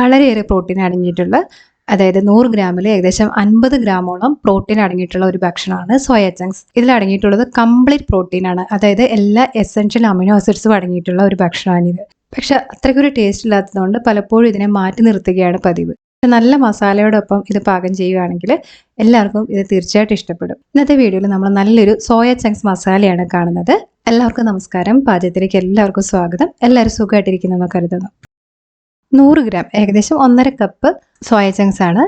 വളരെയേറെ പ്രോട്ടീൻ അടങ്ങിയിട്ടുള്ള അതായത് നൂറ് ഗ്രാമിൽ ഏകദേശം അൻപത് ഗ്രാമോളം പ്രോട്ടീൻ അടങ്ങിയിട്ടുള്ള ഒരു ഭക്ഷണമാണ് സോയ ചങ്ക്സ്. ഇതിൽ അടങ്ങിയിട്ടുള്ളത് കംപ്ലീറ്റ് പ്രോട്ടീനാണ് അതായത് എല്ലാ എസെൻഷ്യൽ അമിനോ ആസിഡ്സും അടങ്ങിയിട്ടുള്ള ഒരു ഭക്ഷണമാണിത്. പക്ഷെ അത്രയ്ക്കൊരു ടേസ്റ്റ് ഇല്ലാത്തതുകൊണ്ട് പലപ്പോഴും ഇതിനെ മാറ്റി നിർത്തുകയാണ് പതിവ്. നല്ല മസാലയോടൊപ്പം ഇത് പാകം ചെയ്യുകയാണെങ്കിൽ എല്ലാവർക്കും ഇത് തീർച്ചയായിട്ടും ഇഷ്ടപ്പെടും. ഇന്നത്തെ വീഡിയോയിൽ നമ്മൾ നല്ലൊരു സോയ ചങ്ക്സ് മസാലയാണ് കാണുന്നത്. എല്ലാവർക്കും നമസ്കാരം. പാചകത്തിലേക്ക് എല്ലാവർക്കും സ്വാഗതം. എല്ലാവരും സുഖമായിട്ടിരിക്കുന്നെന്ന് കരുതുന്നു. നൂറ് ഗ്രാം ഏകദേശം ഒന്നര കപ്പ് സോയ ചങ്ക്സ് ആണ്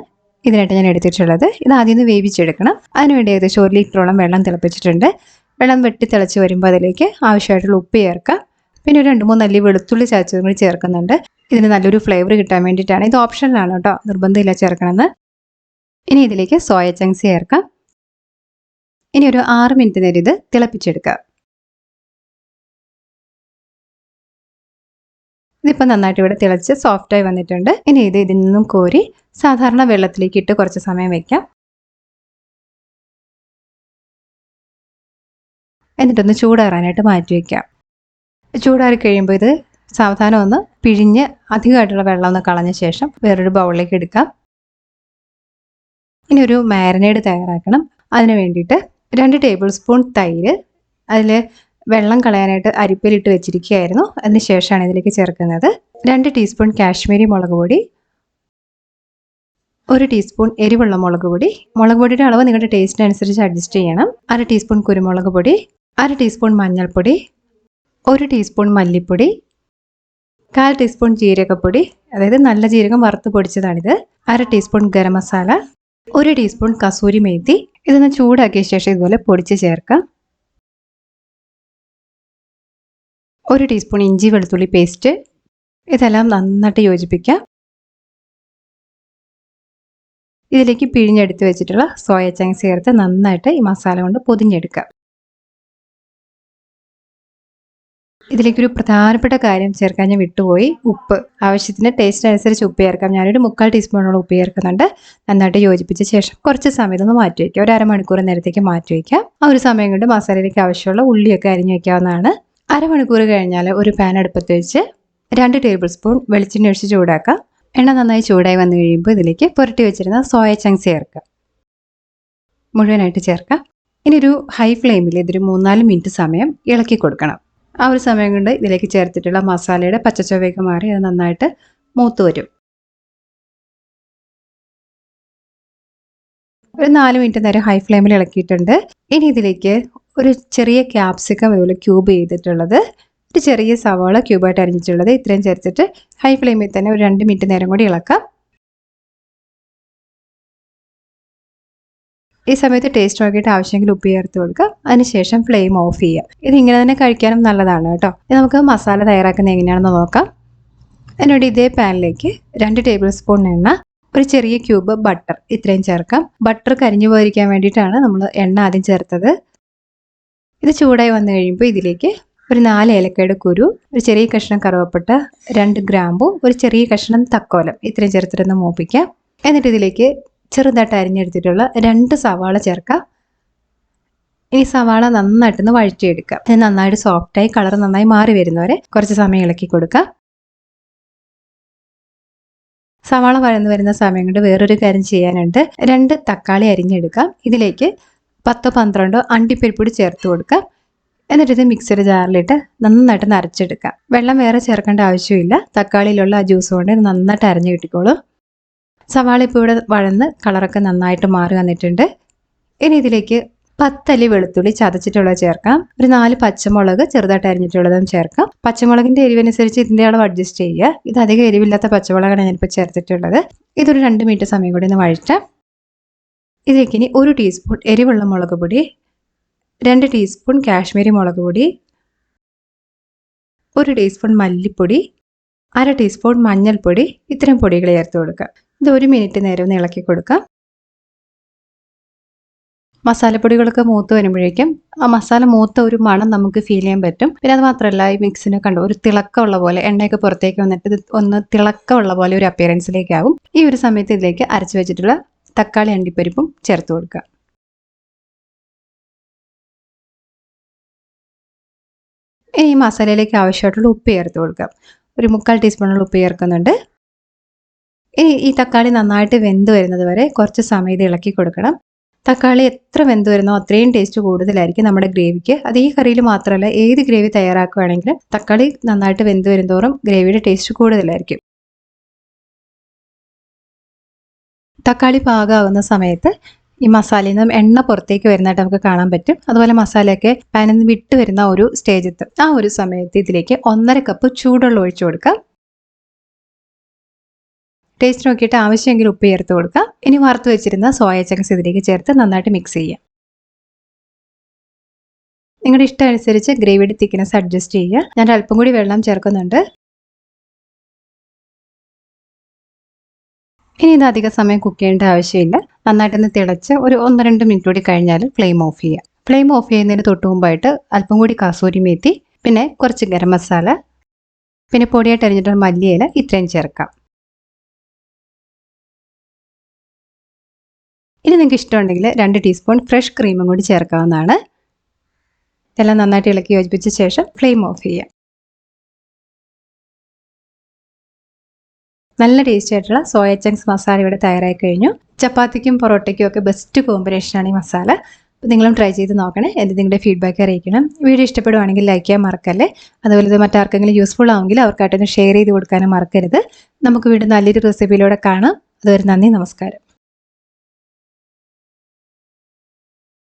ഇതിനായിട്ട് ഞാൻ എടുത്തിട്ടുള്ളത്. ഇത് ആദ്യം ഒന്ന് വേവിച്ചെടുക്കണം. അതിനുവേണ്ടി ഏകദേശം ഒരു ലിറ്ററോളം വെള്ളം തിളപ്പിച്ചിട്ടുണ്ട്. വെള്ളം വെട്ടി തിളച്ച് വരുമ്പോൾ അതിലേക്ക് ആവശ്യമായിട്ടുള്ള ഉപ്പ് ചേർക്കാം. പിന്നെ ഒരു രണ്ട് മൂന്ന് അല്ലി വെളുത്തുള്ളി ചാച്ചതും കൂടി ചേർക്കുന്നുണ്ട്. ഇതിന് നല്ലൊരു ഫ്ലേവർ കിട്ടാൻ വേണ്ടിയിട്ടാണ്. ഇത് ഓപ്ഷനിലാണ് കേട്ടോ. നിർബന്ധമില്ല ചേർക്കണമെന്ന്. ഇനി ഇതിലേക്ക് സോയ ചങ്ക്സ് ചേർക്കാം. ഇനി ഒരു ആറ് മിനിറ്റ് നേരം ഇത് തിളപ്പിച്ചെടുക്കാം. ഇതിപ്പോൾ നന്നായിട്ട് ഇവിടെ തിളച്ച് സോഫ്റ്റായി വന്നിട്ടുണ്ട്. ഇനി ഇത് ഇതിൽ നിന്നും കോരി സാധാരണ വെള്ളത്തിലേക്ക് ഇട്ട് കുറച്ച് സമയം വെക്കാം. എന്നിട്ടൊന്ന് ചൂടാറാനായിട്ട് മാറ്റി വയ്ക്കാം ചൂടാറി കഴിയുമ്പോൾ ഇത് സാവധാനം ഒന്ന് പിഴിഞ്ഞ് അധികമായിട്ടുള്ള വെള്ളം ഒന്ന് കളഞ്ഞ ശേഷം വേറൊരു ബൗളിലേക്ക് എടുക്കാം. ഇനി ഒരു മാരിനേഡ് തയ്യാറാക്കണം. അതിന് വേണ്ടിയിട്ട് രണ്ട് ടേബിൾ സ്പൂൺ തൈര് അതിൽ വെള്ളം കളയാനായിട്ട് അരിപ്പയിലിട്ട് വെച്ചിരിക്കുകയായിരുന്നു. അതിന് ശേഷമാണ് ഇതിലേക്ക് ചേർക്കുന്നത്. രണ്ട് ടീസ്പൂൺ കാശ്മീരി മുളക് പൊടി ഒരു ടീസ്പൂൺ എരിവുള്ള മുളക് പൊടി. മുളക് പൊടിയുടെ അളവ് നിങ്ങളുടെ ടേസ്റ്റിനനുസരിച്ച് അഡ്ജസ്റ്റ് ചെയ്യണം. അര ടീസ്പൂൺ കുരുമുളക് പൊടി അര ടീസ്പൂൺ മഞ്ഞൾപ്പൊടി ഒരു ടീസ്പൂൺ മല്ലിപ്പൊടി കാൽ ടീസ്പൂൺ ജീരകപ്പൊടി. അതായത് നല്ല ജീരകം വറുത്ത് പൊടിച്ചതാണിത്. അര ടീസ്പൂൺ ഗരം മസാല ഒരു ടീസ്പൂൺ കസൂരി മേത്തി. ഇതൊന്ന് ചൂടാക്കിയ ശേഷം ഇതുപോലെ പൊടിച്ച് ചേർക്കാം. ഒരു ടീസ്പൂൺ ഇഞ്ചി വെളുത്തുള്ളി പേസ്റ്റ് ഇതെല്ലാം നന്നായിട്ട് യോജിപ്പിക്കാം ഇതിലേക്ക് പിഴിഞ്ഞെടുത്ത് വെച്ചിട്ടുള്ള സോയ ചങ്ക്സ് ചേർത്ത് നന്നായിട്ട് ഈ മസാല കൊണ്ട് പൊതിഞ്ഞെടുക്കാം ഇതിലേക്കൊരു പ്രധാനപ്പെട്ട കാര്യം ചേർക്കാൻ ഞാൻ വിട്ടുപോയി. ഉപ്പ്. ആവശ്യത്തിന് ടേസ്റ്റ് അനുസരിച്ച് ഉപ്പ് ചേർക്കാം. ഞാനൊരു മുക്കാൽ ടീസ്പൂണോളം ഉപ്പ് ചേർക്കുന്നുണ്ട്. നന്നായിട്ട് യോജിപ്പിച്ച ശേഷം കുറച്ച് സമയത്ത് ഒന്ന് മാറ്റി വയ്ക്കാം ഒരു അരമണിക്കൂർ നേരത്തേക്ക് മാറ്റി വയ്ക്കാം ആ ഒരു സമയം കൊണ്ട് മസാലയിലേക്ക് ആവശ്യമുള്ള ഉള്ളിയൊക്കെ അരിഞ്ഞു വയ്ക്കാവുന്നതാണ്. അരമണിക്കൂർ കഴിഞ്ഞാൽ ഒരു പാൻ അടുപ്പത്ത് വെച്ച് രണ്ട് ടേബിൾ സ്പൂൺ വെളിച്ചെണ്ണ ഒഴിച്ച് ചൂടാക്കാം. എണ്ണ നന്നായി ചൂടായി വന്നു കഴിയുമ്പോൾ ഇതിലേക്ക് പുരട്ടി വെച്ചിരുന്ന സോയ ചങ്ക്സ് ചേർക്കാം. മുഴുവനായിട്ട് ചേർക്കാം. ഇനി ഒരു ഹൈ ഫ്ലെയിമിൽ ഇതൊരു മൂന്നാൽ മിനിറ്റ് സമയം ഇളക്കി കൊടുക്കണം. ആ ഒരു സമയം കൊണ്ട് ഇതിലേക്ക് ചേർത്തിട്ടുള്ള മസാലയുടെ പച്ചച്ചൊവയൊക്കെ മാറി അത് നന്നായിട്ട് മൂത്ത് വരും. ഒരു നാല് മിനിറ്റ് നേരം ഹൈ ഫ്ലെയിമിൽ ഇളക്കിയിട്ടുണ്ട്. ഇനി ഇതിലേക്ക് ഒരു ചെറിയ ക്യാപ്സിക്കം ഇതുപോലെ ക്യൂബ് ചെയ്തിട്ടുള്ളത് ഒരു ചെറിയ സവാള ക്യൂബായിട്ട് അരിഞ്ഞിട്ടുള്ളത്. ഇത്രയും ചേർത്തിട്ട് ഹൈ ഫ്ലെയിമിൽ തന്നെ ഒരു രണ്ട് മിനിറ്റ് നേരം കൂടി ഇളക്കാം. ഈ സമയത്ത് ടേസ്റ്റ് നോക്കിയിട്ട് ആവശ്യമെങ്കിൽ ഉപ്പ് ചേർത്ത് കൊടുക്കുക. അതിനുശേഷം ഫ്ലെയിം ഓഫ് ചെയ്യുക. ഇത് ഇങ്ങനെ തന്നെ കഴിക്കാനും നല്ലതാണ് കേട്ടോ. ഇത് നമുക്ക് മസാല തയ്യാറാക്കുന്നത് എങ്ങനെയാണെന്ന് നോക്കാം. അതിനോട് ഇതേ പാനിലേക്ക് രണ്ട് ടേബിൾ സ്പൂൺ എണ്ണ ഒരു ചെറിയ ക്യൂബ് ബട്ടർ ഇത്രയും ചേർക്കാം. ബട്ടർ കരിഞ്ഞു പോയിരിക്കാൻ വേണ്ടിയിട്ടാണ് നമ്മൾ എണ്ണ ആദ്യം ചേർത്തത്. ഇത് ചൂടായി വന്നു കഴിയുമ്പോൾ ഇതിലേക്ക് ഒരു നാല് ഏലക്കയുടെ കുരു ഒരു ചെറിയ കഷ്ണം കറുവപ്പട്ട രണ്ട് ഗ്രാമ്പു ഒരു ചെറിയ കഷ്ണം തക്കോലം ഇത്രയും ചേർത്തിട്ടൊന്ന് മൂപ്പിക്കാം. എന്നിട്ട് ഇതിലേക്ക് ചെറുതായിട്ട് അരിഞ്ഞെടുത്തിട്ടുള്ള രണ്ട് സവാള ചേർക്കാം. ഈ സവാള നന്നായിട്ടൊന്ന് വഴറ്റിയെടുക്കാം. ഇത് നന്നായിട്ട് സോഫ്റ്റായി കളർ നന്നായി മാറി വരുന്നവരെ കുറച്ച് സമയം ഇളക്കി കൊടുക്കാം. സവാള വഴന്നു വരുന്ന സമയം കൊണ്ട് വേറൊരു കാര്യം ചെയ്യാനുണ്ട്. രണ്ട് തക്കാളി അരിഞ്ഞെടുക്കാം. ഇതിലേക്ക് പത്തോ പന്ത്രണ്ടോ അണ്ടിപ്പരിപ്പൊടി ചേർത്ത് കൊടുക്കുക. എന്നിട്ട് ഇത് മിക്സിയുടെ ജാറിലിട്ട് നന്നായിട്ട് നരച്ചെടുക്കാം വെള്ളം വേറെ ചേർക്കേണ്ട ആവശ്യമില്ല. തക്കാളിയിലുള്ള ആ ജ്യൂസ് കൊണ്ട് നന്നായിട്ട് അരഞ്ഞു കിട്ടിക്കോളൂ. സവാള ഇപ്പോൾ ഇവിടെ വഴന്ന് കളറൊക്കെ നന്നായിട്ട് മാറി വന്നിട്ടുണ്ട്. ഇനി ഇതിലേക്ക് പത്തല്ലി വെളുത്തുള്ളി ചതച്ചിട്ടുള്ളത് ചേർക്കാം. ഒരു നാല് പച്ചമുളക് ചെറുതായിട്ട് അരിഞ്ഞിട്ടുള്ളതും ചേർക്കാം. പച്ചമുളകിന്റെ എരിവനുസരിച്ച് ഇതിന്റെ അളവ് അഡ്ജസ്റ്റ് ചെയ്യുക. ഇത് അധികം എരിവില്ലാത്ത പച്ചമുളകാണ് ഞാനിപ്പോൾ ചേർത്തിട്ടുള്ളത്. ഇതൊരു രണ്ട് മിനിറ്റ് സമയം കൂടി ഒന്ന് വഴറ്റാം. ഇതിലേക്ക് ഇനി ഒരു ടീസ്പൂൺ എരിവുള്ള മുളക് പൊടി രണ്ട് ടീസ്പൂൺ കാശ്മീരി മുളക് പൊടി ഒരു ടീസ്പൂൺ മല്ലിപ്പൊടി അര ടീസ്പൂൺ മഞ്ഞൾപ്പൊടി ഇത്തരം പൊടികൾ ചേർത്ത് കൊടുക്കുക. ഇത് ഒരു മിനിറ്റ് നേരം ഒന്ന് ഇളക്കി കൊടുക്കാം മസാലപ്പൊടികളൊക്കെ മൂത്ത് വരുമ്പോഴേക്കും ആ മസാല മൂത്ത ഒരു മണം നമുക്ക് ഫീൽ ചെയ്യാൻ പറ്റും. പിന്നെ അത് മാത്രമല്ല ഈ മിക്സിനെ കണ്ടു ഒരു തിളക്കമുള്ള പോലെ എണ്ണയൊക്കെ പുറത്തേക്ക് വന്നിട്ട് ഇത് ഒന്ന് തിളക്കമുള്ള പോലെ ഒരു അപ്പിയറൻസിലേക്കാവും ഈ ഒരു സമയത്ത് ഇതിലേക്ക് അരച്ചു വെച്ചിട്ടുള്ള തക്കാളി അണ്ടിപ്പരിപ്പും ചേർത്ത് കൊടുക്കുക. ഈ മസാലയിലേക്ക് ആവശ്യമായിട്ടുള്ള ഉപ്പ് ചേർത്ത് കൊടുക്കുക. ഒരു മുക്കാൽ ടീസ്പൂണുള്ള ഉപ്പ് ചേർക്കുന്നുണ്ട്. ഇനി ഈ തക്കാളി നന്നായിട്ട് വെന്ത് വരുന്നത് വരെ കുറച്ച് സമയം ഇത് ഇളക്കി കൊടുക്കണം. തക്കാളി എത്ര വെന്ത് വരുന്നോ അത്രയും ടേസ്റ്റ് കൂടുതലായിരിക്കും നമ്മുടെ ഗ്രേവിക്ക്. അത് ഈ കറിയിൽ മാത്രമല്ല ഏത് ഗ്രേവി തയ്യാറാക്കുകയാണെങ്കിലും തക്കാളി നന്നായിട്ട് വെന്ത് വരുന്തോറും ഗ്രേവിയുടെ ടേസ്റ്റ് കൂടുതലായിരിക്കും. തക്കാളി പാകമാകുന്ന സമയത്ത് ഈ മസാലയിൽ നിന്നും എണ്ണ പുറത്തേക്ക് വരുന്നതായിട്ട് നമുക്ക് കാണാൻ പറ്റും. അതുപോലെ മസാലയൊക്കെ പാനിൽ നിന്ന് വിട്ട് വരുന്ന ഒരു സ്റ്റേജ് എത്തും ആ ഒരു സമയത്ത് ഇതിലേക്ക് ഒന്നര കപ്പ് ചൂടുള്ള ഒഴിച്ചു കൊടുക്കാം. ടേസ്റ്റ് നോക്കിയിട്ട് ആവശ്യമെങ്കിൽ ഉപ്പ് ചേർത്ത് കൊടുക്കുക ഇനി വറുത്ത് വെച്ചിരുന്ന സോയ ചങ്ക്സ് ഇതിലേക്ക് ചേർത്ത് നന്നായിട്ട് മിക്സ് ചെയ്യാം. നിങ്ങളുടെ ഇഷ്ടം അനുസരിച്ച് ഗ്രേവിയുടെ തിക്നെസ് അഡ്ജസ്റ്റ് ചെയ്യുക. ഞാൻ അല്പം കൂടി വെള്ളം ചേർക്കുന്നുണ്ട്. ഇനി ഇത് അധിക സമയം കുക്ക് ചെയ്യേണ്ട ആവശ്യമില്ല. നന്നായിട്ടൊന്ന് തിളച്ച് ഒരു ഒന്ന് രണ്ട് മിനിറ്റ് കൂടി കഴിഞ്ഞാൽ ഫ്ലെയിം ഓഫ് ചെയ്യുക ഫ്ലെയിം ഓഫ് ചെയ്യുന്നതിന് തൊട്ട് മുമ്പായിട്ട് അല്പം കൂടി കാസൂരി മേത്തി പിന്നെ കുറച്ച് ഗരം മസാല പിന്നെ പൊടിയായിട്ട് അരിഞ്ഞിട്ടുള്ള മല്ലിയില ഇത്രയും ചേർക്കാം. ഇനി നിങ്ങൾക്ക് ഇഷ്ടമുണ്ടെങ്കിൽ രണ്ട് ടീസ്പൂൺ ഫ്രഷ് ക്രീമും കൂടി ചേർക്കാവുന്നതാണ്. ഇതെല്ലാം നന്നായിട്ട് ഇളക്കി യോജിപ്പിച്ച ശേഷം ഫ്ലെയിം ഓഫ് ചെയ്യാം. നല്ല ടേസ്റ്റി ആയിട്ടുള്ള സോയ ചങ്ക്സ് മസാല ഇവിടെ തയ്യാറായി കഴിഞ്ഞു. ചപ്പാത്തിക്കും പൊറോട്ടയ്ക്കും ഒക്കെ ബെസ്റ്റ് കോമ്പിനേഷനാണ് ഈ മസാല നിങ്ങളും ട്രൈ ചെയ്ത് നോക്കണേ എന്ത് നിങ്ങളുടെ ഫീഡ്ബാക്ക് അറിയിക്കണം. വീഡിയോ ഇഷ്ടപ്പെടുവാണെങ്കിൽ ലൈക്ക് ചെയ്യാൻ മറക്കല്ലേ? അതുപോലെ ഇത് മറ്റാർക്കെങ്കിലും യൂസ്ഫുൾ ആവുമെങ്കിൽ അവർക്കായിട്ടൊന്ന് ഷെയർ ചെയ്ത് കൊടുക്കാനും മറക്കരുത്. നമുക്ക് വീണ്ടും നല്ലൊരു റെസിപ്പിയിലൂടെ കാണാം. അതുവരെ നന്ദി നമസ്കാരം.